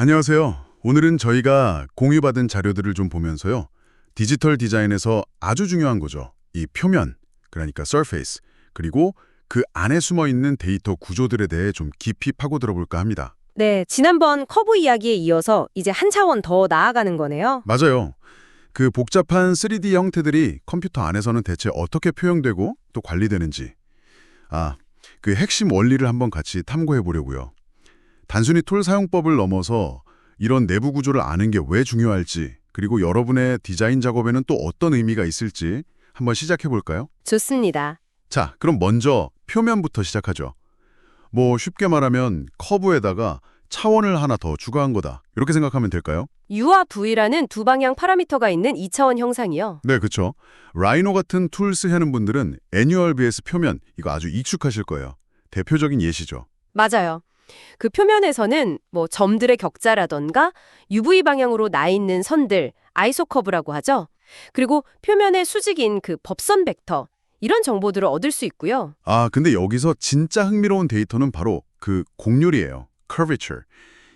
안녕하세요. 오늘은 저희가 공유받은 자료들을 좀 보면서요. 디지털 디자인에서 아주 중요한 거죠. 이 표면, 그러니까 surface, 그리고 그 안에 숨어 있는 데이터 구조들에 대해 좀 깊이 파고들어 볼까 합니다. 네, 지난번 커브 이야기에 이어서 이제 한 차원 더 나아가는 거네요. 맞아요. 그 복잡한 3D 형태들이 컴퓨터 안에서는 대체 어떻게 표현되고 또 관리되는지. 아, 그 핵심 원리를 한번 같이 탐구해 보려고요. 단순히 툴 사용법을 넘어서 이런 내부 구조를 아는 게 왜 중요할지, 그리고 여러분의 디자인 작업에는 또 어떤 의미가 있을지 한번 시작해 볼까요? 좋습니다. 자, 그럼 먼저 표면부터 시작하죠. 뭐 쉽게 말하면 커브에다가 차원을 하나 더 추가한 거다. 이렇게 생각하면 될까요? U와 V라는 두 방향 파라미터가 있는 2차원 형상이요. 네, 그렇죠. 라이노 같은 툴스 하는 분들은 애뉴얼 BS 표면 이거 아주 익숙하실 거예요. 대표적인 예시죠. 맞아요. 그 표면에서는 뭐 점들의 격자라던가 UV 방향으로 나 있는 선들, 아이소커브라고 하죠. 그리고 표면의 수직인 그 법선 벡터, 이런 정보들을 얻을 수 있고요. 아, 근데 여기서 진짜 흥미로운 데이터는 바로 그 곡률이에요. curvature.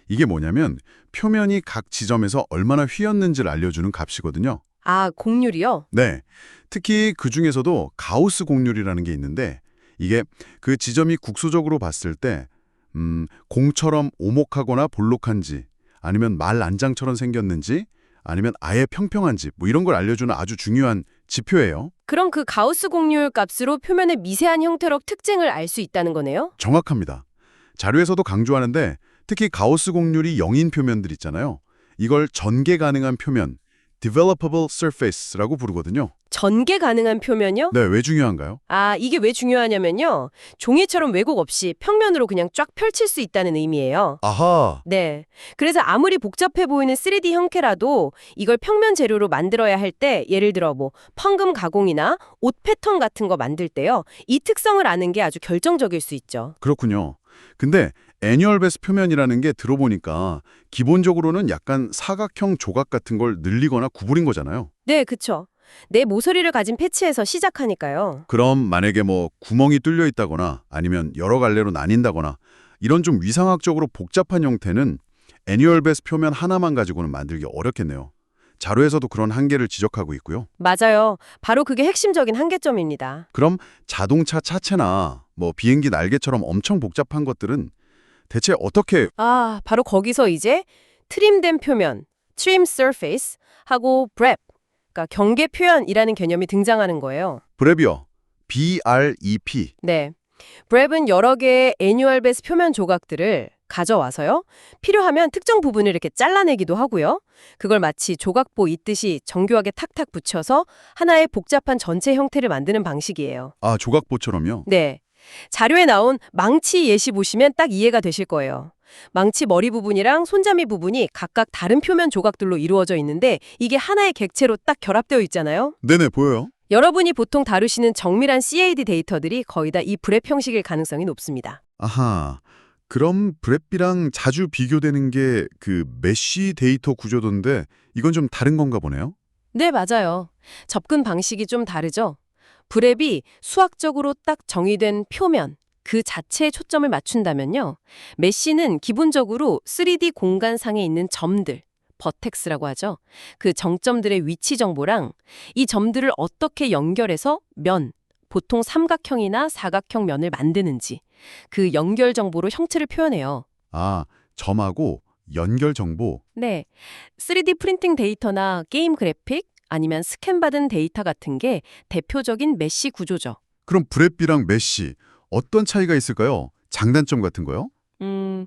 이게 뭐냐면 표면이 각 지점에서 얼마나 휘었는지를 알려주는 값이거든요. 아, 곡률이요? 네. 특히 그 중에서도 가우스 곡률이라는 게 있는데 이게 그 지점이 국소적으로 봤을 때 음, 공처럼 오목하거나 볼록한지 아니면 말 안장처럼 생겼는지 아니면 아예 평평한지 뭐 이런 걸 알려주는 아주 중요한 지표예요. 그럼 그 가우스 곡률 값으로 표면의 미세한 형태력 특징을 알 수 있다는 거네요? 정확합니다. 자료에서도 강조하는데 특히 가우스 곡률이 0인 표면들 있잖아요. 이걸 전개 가능한 표면, developable surface라고 부르거든요. 전개 가능한 표면요? 네, 왜 중요한가요? 아, 이게 왜 중요하냐면요. 종이처럼 왜곡 없이 평면으로 그냥 쫙 펼칠 수 있다는 의미예요. 아하. 네. 그래서 아무리 복잡해 보이는 3D 형태라도 이걸 평면 재료로 만들어야 할 때 예를 들어 뭐 펑금 가공이나 옷 패턴 같은 거 만들 때요. 이 특성을 아는 게 아주 결정적일 수 있죠. 그렇군요. 근데 애뉴얼 베스 표면이라는 게 들어보니까 기본적으로는 약간 사각형 조각 같은 걸 늘리거나 구부린 거잖아요. 네, 그쵸. 내 모서리를 가진 패치에서 시작하니까요. 그럼 만약에 뭐 구멍이 뚫려 있다거나 아니면 여러 갈래로 나뉜다거나 이런 좀 위상학적으로 복잡한 형태는 애뉴얼 베스 표면 하나만 가지고는 만들기 어렵겠네요. 자료에서도 그런 한계를 지적하고 있고요. 맞아요. 바로 그게 핵심적인 한계점입니다. 그럼 자동차 차체나 뭐 비행기 날개처럼 엄청 복잡한 것들은 대체 어떻게 아, 바로 거기서 이제 트림된 표면, trim surface 하고 prep, 그러니까 경계 표현이라는 개념이 등장하는 거예요. 브레비어, BREP 네. 브랩은 여러 개의 애뉴얼 베스 표면 조각들을 가져와서요. 필요하면 특정 부분을 이렇게 잘라내기도 하고요. 그걸 마치 조각보 있듯이 정교하게 탁탁 붙여서 하나의 복잡한 전체 형태를 만드는 방식이에요. 아 조각보처럼요. 네. 자료에 나온 망치 예시 보시면 딱 이해가 되실 거예요. 망치 머리 부분이랑 손잡이 부분이 각각 다른 표면 조각들로 이루어져 있는데 이게 하나의 객체로 딱 결합되어 있잖아요. 네네 보여요. 여러분이 보통 다루시는 정밀한 CAD 데이터들이 거의 다 이 브랩 형식일 가능성이 높습니다. 아하. 그럼 브랩비랑 자주 비교되는 게 그 메쉬 데이터 구조던데 이건 좀 다른 건가 보네요. 네, 맞아요. 접근 방식이 좀 다르죠. 브랩이 수학적으로 딱 정의된 표면, 그 자체에 초점을 맞춘다면요. 메쉬는 기본적으로 3D 공간상에 있는 점들, 버텍스라고 하죠. 그 정점들의 위치 정보랑 이 점들을 어떻게 연결해서 면, 보통 삼각형이나 사각형 면을 만드는지 그 연결 정보로 형체를 표현해요. 아 점하고 연결 정보. 네. 3D 프린팅 데이터나 게임 그래픽 아니면 스캔받은 데이터 같은 게 대표적인 메쉬 구조죠. 그럼 브랩비랑 메쉬 어떤 차이가 있을까요? 장단점 같은 거요? 음,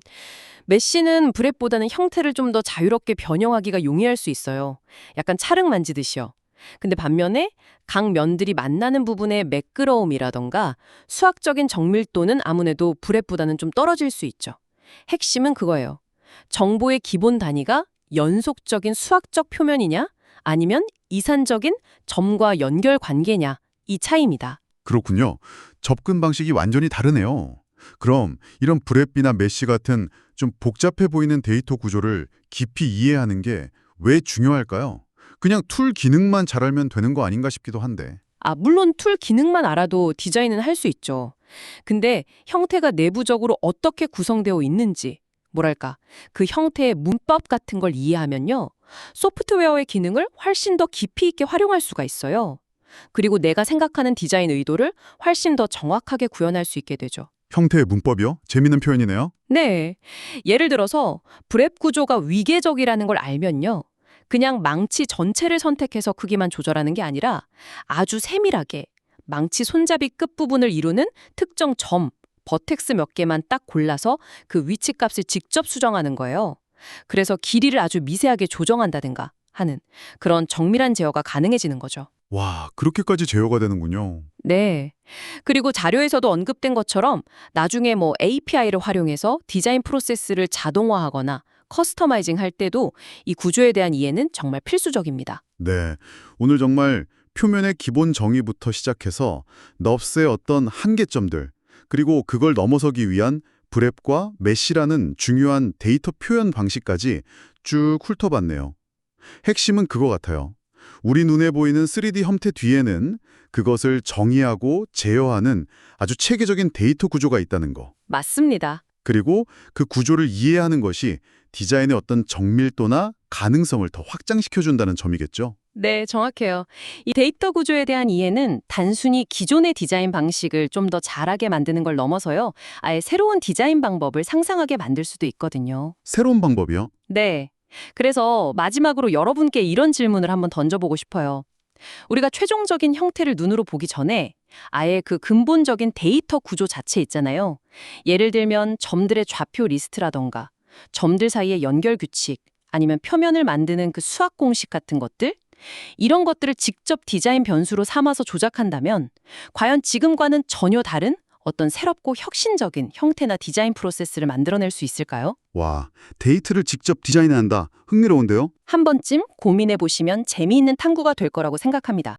메쉬는 브랩보다는 형태를 좀 더 자유롭게 변형하기가 용이할 수 있어요. 약간 찰흙 만지듯이요. 근데 반면에 각 면들이 만나는 부분의 매끄러움이라던가 수학적인 정밀도는 아무래도 브랩보다는 좀 떨어질 수 있죠. 핵심은 그거예요. 정보의 기본 단위가 연속적인 수학적 표면이냐 아니면 이산적인 점과 연결 관계냐 이 차이입니다. 그렇군요. 접근 방식이 완전히 다르네요. 그럼 이런 브랩비나 메쉬 같은 좀 복잡해 보이는 데이터 구조를 깊이 이해하는 게 왜 중요할까요? 그냥 툴 기능만 잘 알면 되는 거 아닌가 싶기도 한데. 아, 물론 툴 기능만 알아도 디자인은 할 수 있죠. 근데 형태가 내부적으로 어떻게 구성되어 있는지, 뭐랄까, 그 형태의 문법 같은 걸 이해하면요. 소프트웨어의 기능을 훨씬 더 깊이 있게 활용할 수가 있어요. 그리고 내가 생각하는 디자인 의도를 훨씬 더 정확하게 구현할 수 있게 되죠. 형태의 문법이요? 재밌는 표현이네요. 네. 예를 들어서 브랩 구조가 위계적이라는 걸 알면요. 그냥 망치 전체를 선택해서 크기만 조절하는 게 아니라 아주 세밀하게 망치 손잡이 끝부분을 이루는 특정 점, 버텍스 몇 개만 딱 골라서 그 위치 값을 직접 수정하는 거예요. 그래서 길이를 아주 미세하게 조정한다든가 하는 그런 정밀한 제어가 가능해지는 거죠. 와, 그렇게까지 제어가 되는군요. 네. 그리고 자료에서도 언급된 것처럼 나중에 뭐 API를 활용해서 디자인 프로세스를 자동화하거나 커스터마이징 할 때도 이 구조에 대한 이해는 정말 필수적입니다. 네. 오늘 정말 표면의 기본 정의부터 시작해서 넙스의 어떤 한계점들, 그리고 그걸 넘어서기 위한 브랩과 메시라는 중요한 데이터 표현 방식까지 쭉 훑어봤네요. 핵심은 그거 같아요. 우리 눈에 보이는 3D 형태 뒤에는 그것을 정의하고 제어하는 아주 체계적인 데이터 구조가 있다는 거. 맞습니다. 그리고 그 구조를 이해하는 것이 디자인의 어떤 정밀도나 가능성을 더 확장시켜준다는 점이겠죠. 네, 정확해요. 이 데이터 구조에 대한 이해는 단순히 기존의 디자인 방식을 좀 더 잘하게 만드는 걸 넘어서요. 아예 새로운 디자인 방법을 상상하게 만들 수도 있거든요. 새로운 방법이요? 네. 그래서 마지막으로 여러분께 이런 질문을 한번 던져보고 싶어요. 우리가 최종적인 형태를 눈으로 보기 전에 아예 그 근본적인 데이터 구조 자체 있잖아요. 예를 들면 점들의 좌표 리스트라던가 점들 사이의 연결 규칙 아니면 표면을 만드는 그 수학 공식 같은 것들 이런 것들을 직접 디자인 변수로 삼아서 조작한다면 과연 지금과는 전혀 다른 어떤 새롭고 혁신적인 형태나 디자인 프로세스를 만들어낼 수 있을까요? 와, 데이터를 직접 디자인한다. 흥미로운데요? 한 번쯤 고민해 보시면 재미있는 탐구가 될 거라고 생각합니다.